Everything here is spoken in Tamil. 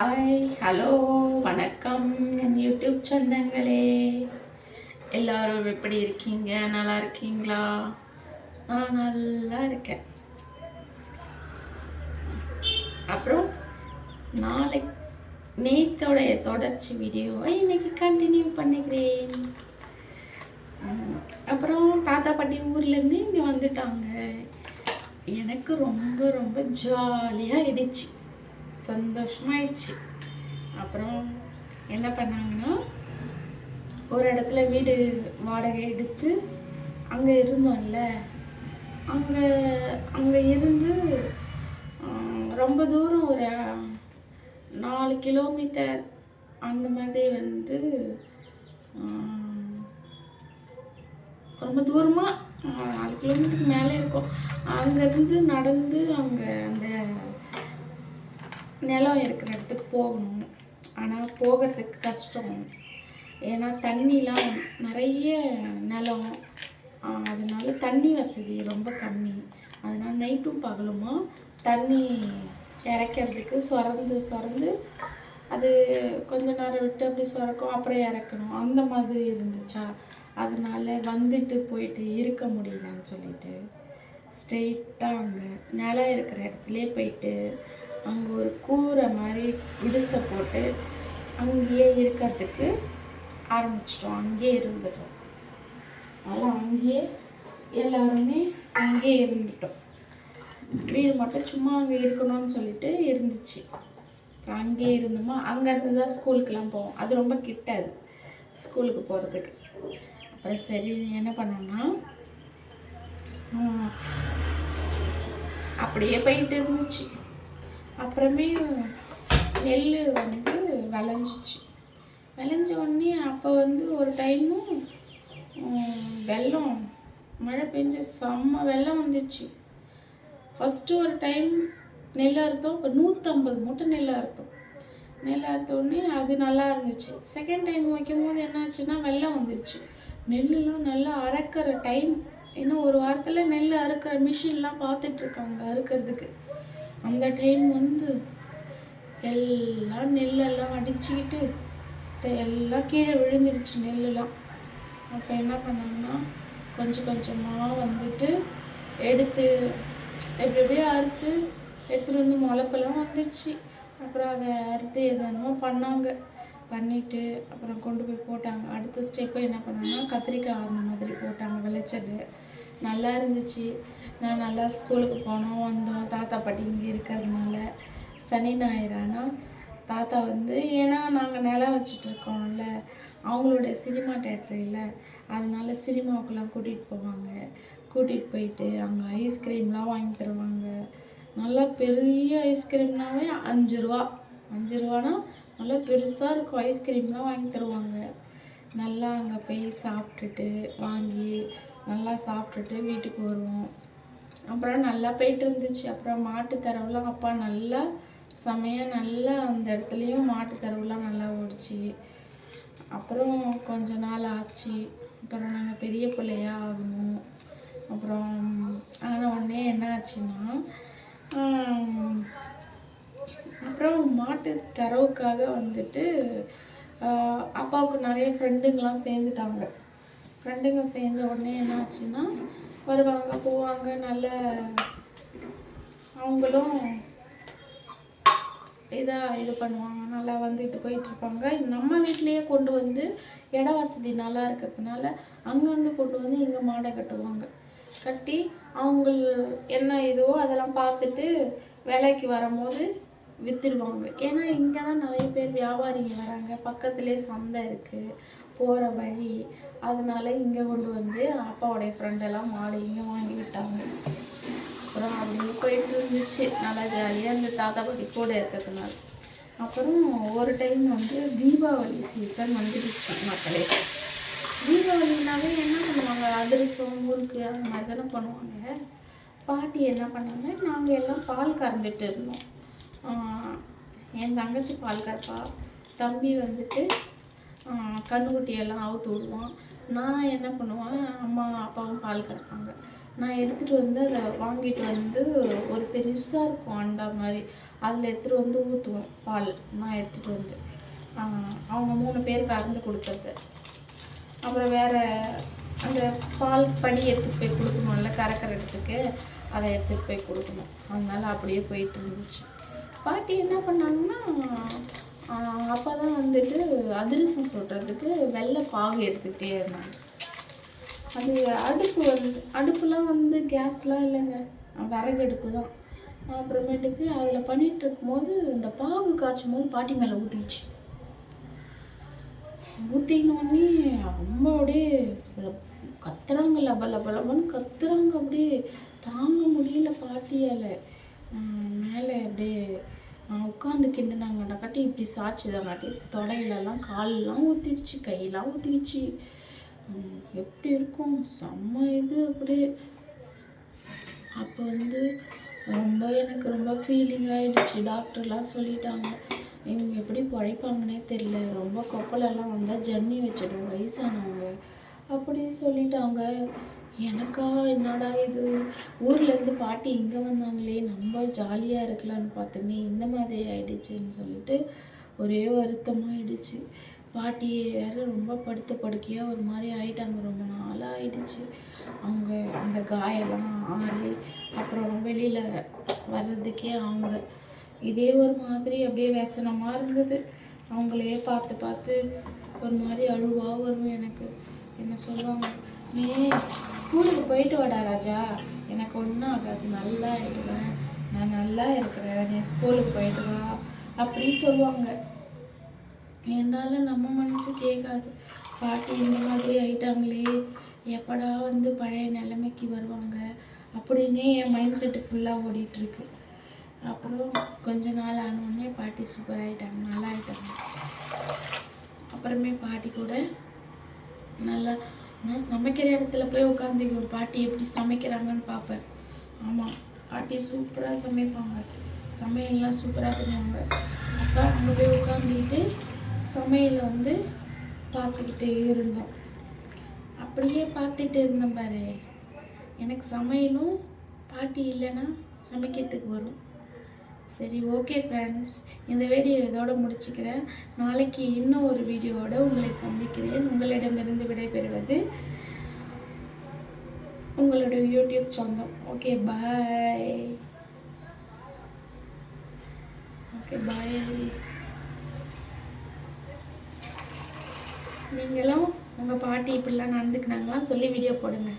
ஹாய் ஹலோ வணக்கம் என் யூடியூப் சொந்தங்களே. எல்லோரும் எப்படி இருக்கீங்க? நல்லா இருக்கீங்களா? நான் நல்லா இருக்கேன். அப்புறம் நாளை நேத்தோடைய தொடர்ச்சி வீடியோவை இன்னைக்கு கண்டினியூ பண்ணிக்கிறேன் அப்புறம் தாத்தா பாட்டி ஊர்லேருந்து இங்கே வந்துட்டாங்க. எனக்கு ரொம்ப ரொம்ப ஜாலியாக ஆயிடுச்சு. சந்தோஷமாயிடுச்சு. அப்புறம் என்ன பண்ணாங்கன்னா ஒரு இடத்துல வீடு வாடகை எடுத்து அங்கே இருந்தோம்ல. அங்கே அங்கே இருந்து ரொம்ப தூரம் ஒரு நாலு கிலோமீட்டர் அந்த மாதிரி வந்து ரொம்ப தூரமாக நாலு கிலோமீட்டருக்கு மேலே இருக்கும். அங்கேருந்து நடந்து அங்கே அந்த நிலம் இருக்கிற இடத்துக்கு போகணும். ஆனால் போகிறதுக்கு கஷ்டம். ஏன்னா தண்ணிலாம் நிறைய நிலம். அதனால தண்ணி வசதி ரொம்ப கம்மி. அதனால் நைட்டும் பகலுமா தண்ணி இறைக்கிறதுக்கு சுரந்து சுரந்து அது கொஞ்ச நேரம் விட்டு அப்படி சுரக்கும் அப்புறம் இறக்கணும். அந்த மாதிரி இருந்துச்சா? அதனால வந்துட்டு போயிட்டு இருக்க முடியலன்னு சொல்லிட்டு ஸ்ட்ரெயிட்டாக அங்கே நிலம் இருக்கிற இடத்துலே போயிட்டு அங்கே கூரை மாதிரி விடுசை போட்டு அங்கேயே இருக்கிறதுக்கு ஆரம்பிச்சிட்டோம். அங்கேயே இருந்துட்டோம். அதனால் அங்கேயே எல்லாருமே அங்கேயே இருந்துட்டோம். வீடு மட்டும் சும்மா அங்கே இருக்கணும்னு சொல்லிட்டு இருந்துச்சு. அப்புறம் அங்கேயே இருந்தோமா? அங்கேருந்து தான் ஸ்கூலுக்கெலாம் போவோம். அது ரொம்ப கிட்ட அது ஸ்கூலுக்கு போகிறதுக்கு அப்புறம் சரி என்ன பண்ணோம்னா அப்படியே போயிட்டு இருந்துச்சு. அப்புறமே நெல் வந்து விளைஞ்சிச்சு. விளைஞ்ச உடனே அப்போ வந்து ஒரு டைமும் வெள்ளம். மழை பெஞ்சு செம்ம வெள்ளம் வந்துச்சு. ஃபஸ்ட்டு ஒரு டைம் நெல் அறுத்தோம் இப்போ நூற்றம்பது மூட்டை நெல் அறுத்தோம். நெல் அறுத்தோடனே அது நல்லா இருந்துச்சு. செகண்ட் டைம் வைக்கும் போது என்னாச்சுன்னா வெள்ளம் வந்துருச்சு. நெல்லுலாம் நல்லா அறுக்கிற டைம். இன்னும் ஒரு வாரத்தில் நெல் அறுக்கிற மிஷின்லாம் பார்த்துட்ருக்காங்க அறுக்கிறதுக்கு. அந்த டைம் வந்து எல்லாம் நெல்லெல்லாம் அடிச்சுக்கிட்டு த- எல்லாம் கீழே விழுந்துடுச்சு நெல்லுலாம் அப்போ என்ன பண்ணாங்கன்னா கொஞ்சம் கொஞ்சமாக வந்துட்டு எடுத்து எப்படி எப்படியோ அறுத்து எடுத்துகிட்டு வந்து முளைப்பெல்லாம் வந்துடுச்சு. அப்புறம் அதை அறுத்து எதனமோ பண்ணாங்க. பண்ணிவிட்டு அப்புறம் கொண்டு போய் போட்டாங்க. அடுத்த ஸ்டெப்பு என்ன பண்ணாங்கன்னா கத்திரிக்காய் அந்த மாதிரி போட்டாங்க விளைச்சது. நல்லா இருந்துச்சு. நான் நல்லா ஸ்கூலுக்கு போனோம் வந்தோம். தாத்தா பாட்டி இங்கே இருக்கிறதுனால சனி ஞாயிறானா தாத்தா வந்து ஏன்னா நாங்கள் நிலம் வச்சுட்டு இருக்கோம்ல அவங்களோட சினிமா தேட்டர் இல்லை. அதனால சினிமாவுக்குலாம் கூட்டிகிட்டு போவாங்க. கூட்டிகிட்டு போயிட்டு அங்கே ஐஸ்கிரீம்லாம் வாங்கி தருவாங்க. நல்லா பெரிய ஐஸ்கிரீம்னாவே அஞ்சு ரூபா. அஞ்சு ரூபானா நல்லா பெருசாக இருக்கும். ஐஸ்கிரீம்லாம் வாங்கி தருவாங்க. நல்லா அங்கே போய் சாப்பிட்டுட்டு வாங்கி நல்லா சாப்பிட்டுட்டு வீட்டுக்கு வருவோம். அப்புறம் நல்லா போயிட்டு இருந்துச்சு அப்புறம் மாட்டு தரவுலாம் அப்பா நல்லா செமையாக நல்லா அந்த இடத்துலையும் மாட்டு தரவுலாம் நல்லா ஓடிச்சு. அப்புறம் கொஞ்ச நாள் ஆச்சு. அப்புறம் நாங்கள் பெரிய பிள்ளையா ஆகணும். அப்புறம் ஆன உடனே என்ன ஆச்சுன்னா அப்புறம் மாட்டு தரவுக்காக வந்துட்டு அப்பாவுக்கு நிறைய ஃப்ரெண்டுங்கெலாம் சேர்ந்துட்டாங்க. ஃப்ரெண்டுங்க சேர்ந்த உடனே என்ன ஆச்சுன்னா வருவாங்க போவாங்க நல்ல அவங்களும் இதாக இது பண்ணுவாங்க நல்லா வந்துட்டு போயிட்டு இருப்பாங்க நம்ம வீட்லேயே கொண்டு வந்து இட வசதி நல்லா இருக்கிறதுனால அங்கேருந்து கொண்டு வந்து இங்கே மாடை கட்டுவாங்க. கட்டி அவங்க என்ன இதுவோ அதெல்லாம் பார்த்துட்டு விலைக்கு வரும்போது விற்றுடுவாங்க ஏன்னா இங்கே தான் நிறைய பேர் வியாபாரிங்க வராங்க. பக்கத்துலேயே சந்தை இருக்குது போகிற வழி. அதனால இங்கே கொண்டு வந்து அப்பாவுடைய ஃப்ரெண்டெல்லாம் மாடு இங்கே வாங்கி விட்டாங்க. அப்புறம் அப்படியே போயிட்டு இருந்துச்சு. நல்லா ஜாலியாக இந்த தாத்தா பாட்டி கூட இருக்கிறதுனால. அப்புறம் ஒரு டைம் வந்து தீபாவளி சீசன் வந்துடுச்சு மக்களே. தீபாவளினாவே என்ன பண்ணுவாங்க? அதிரசம் முறுக்கு அந்த மாதிரி தானே பண்ணுவாங்க. பாட்டி என்ன பண்ணாங்க? நாங்கள் எல்லாம் பால் கறந்துட்டு இருந்தோம். என் தங்கச்சி பால் கறப்பா. தம்பி வந்துட்டு கன்றுக்குட்டியெல்லாம் அவுத்து விடுவான் நான் என்ன பண்ணுவேன் அம்மா அப்பாவும் பால் கறப்பாங்க. நான் எடுத்துகிட்டு வந்து அதை வாங்கிட்டு வந்து ஒரு பெருசாக இருக்கும் அண்டா மாதிரி. அதில் எடுத்துகிட்டு வந்து ஊற்றுவோம் பால். நான் எடுத்துகிட்டு வந்து அவங்க மூணு பேர் கறந்து கொடுத்தது அப்புறம் வேறு அந்த பால் படி எடுத்துகிட்டு போய் கொடுக்கணும்ல இடத்துக்கு அதை எடுத்துகிட்டு போய் கொடுக்கணும். அதனால அப்படியே போயிட்டு இருந்துச்சு. பாட்டி என்ன பண்ணாங்கன்னா அப்போ தான் வந்துட்டு அதிரசம் சொல்கிறதுக்கு வெள்ளை பாகு எடுத்துக்கிட்டே இருந்தாங்க. அது அடுப்பு வந்து அடுப்புலாம் வந்து கேஸ்லாம் இல்லைங்க. விறகு அடுப்பு தான். அப்புறமேட்டுக்கு அதில் பண்ணிட்டு இருக்கும்போது இந்த பாகு காய்ச்சும் போது பாட்டி மேலே ஊற்றிச்சு ஊற்றினோடனே ரொம்ப அப்படியே கத்துறாங்க லப லப லபன்னு கத்துறாங்க அப்படியே தாங்க முடியல பாட்டியால். மேலே அப்படியே உட்காந்து கிண்டுனாங்கடா காட்டி இப்படி சாய்ச்சிதாங்காட்டி தொடையிலலாம் காலெலாம் ஊற்றிடுச்சு கையெல்லாம் ஊற்றிக்கிச்சு எப்படி இருக்கும்? செம்ம இது அப்படியே. அப்போ வந்து ரொம்ப எனக்கு ரொம்ப ஃபீலிங் ஆயிடுச்சு. டாக்டர்லாம் சொல்லிட்டாங்க. இவங்க எப்படி பழைப்பாங்கன்னே தெரியல. ரொம்ப கொப்பலெல்லாம் வந்தால் ஜன்னி வச்சிடும் வயசானவங்க. அப்படி சொல்லிட்டாங்க. எனக்கா என்னடா இது? ஊர்லேருந்து பாட்டி இங்கே வந்தாங்களே நம்ம ஜாலியாக இருக்கலாம்னு பார்த்தோமே இந்த மாதிரி ஆயிடுச்சுன்னு சொல்லிட்டு ஒரே வருத்தமாயிடுச்சு. பாட்டி வேற ரொம்ப படுத்த படுக்கையாக ஒரு மாதிரி ஆயிட்டாங்க. ரொம்ப நாளாக ஆயிடுச்சு. அவங்க அந்த காயெல்லாம் ஆறி அப்புறம் வெளியில் வர்றதுக்கே அவங்க இதே ஒரு மாதிரி அப்படியே व्यசனமாக இருந்தது. அவங்களையே பார்த்து பார்த்து ஒரு மாதிரி அழுவாக வரும் எனக்கு. என்ன சொல்லுவாங்க? நீ ஸ்கூலுக்கு போயிட்டு வாடா ராஜா. எனக்கு ஒன்றும் ஆகாது. நல்லா ஆயிடுவேன். நான் நல்லா இருக்கிறேன். நீ ஸ்கூலுக்கு போயிட்டு வா அப்படி சொல்லுவாங்க. இருந்தாலும் நம்ம மனசு கேட்காது. பாட்டி இந்த மாதிரி ஆயிட்டாங்களே. எப்படா வந்து பழைய நிலைமைக்கு வருவாங்க? அப்படின்னே என் மைண்ட் செட்டு ஃபுல்லாக ஓடிட்டுருக்கு. அப்புறம் கொஞ்ச நாள் ஆனோடனே பாட்டி சூப்பர் ஆயிட்டாங்க. நல்லா ஆயிட்டாங்க. அப்புறமே பாட்டி கூட நல்லா நான் சமைக்கிற இடத்துல போய் உட்காந்துக்குவேன் பாட்டி எப்படி சமைக்கிறாங்கன்னு பார்ப்பேன். ஆமாம் பாட்டி சூப்பராக சமைப்பாங்க. சமையல்லாம் சூப்பராக பண்ணுவாங்க. அப்போ அங்கே போய் உட்காந்துக்கிட்டு சமையலை வந்து பார்த்துக்கிட்டே இருந்தோம். அப்படியே பார்த்துட்டு இருந்தேன் பாரு. எனக்கு சமையலும் பாட்டி இல்லைன்னா சமைக்கிறதுக்கு வரும். சரி ஓகே ஃப்ரெண்ட்ஸ் இந்த வீடியோ இதோடு முடிச்சுக்கிறேன். நாளைக்கு இன்னும் ஒரு வீடியோவோட உங்களை சந்திக்கிறேன். உங்களிடமிருந்து விடைபெறுவது உங்களோட யூடியூப் சொந்தம். ஓகே பாய் ஓகே பாய் நீங்களும் உங்கள் பாட்டி இப்படிலாம் நடந்துக்கினாங்களாம் சொல்லி வீடியோ போடுங்க.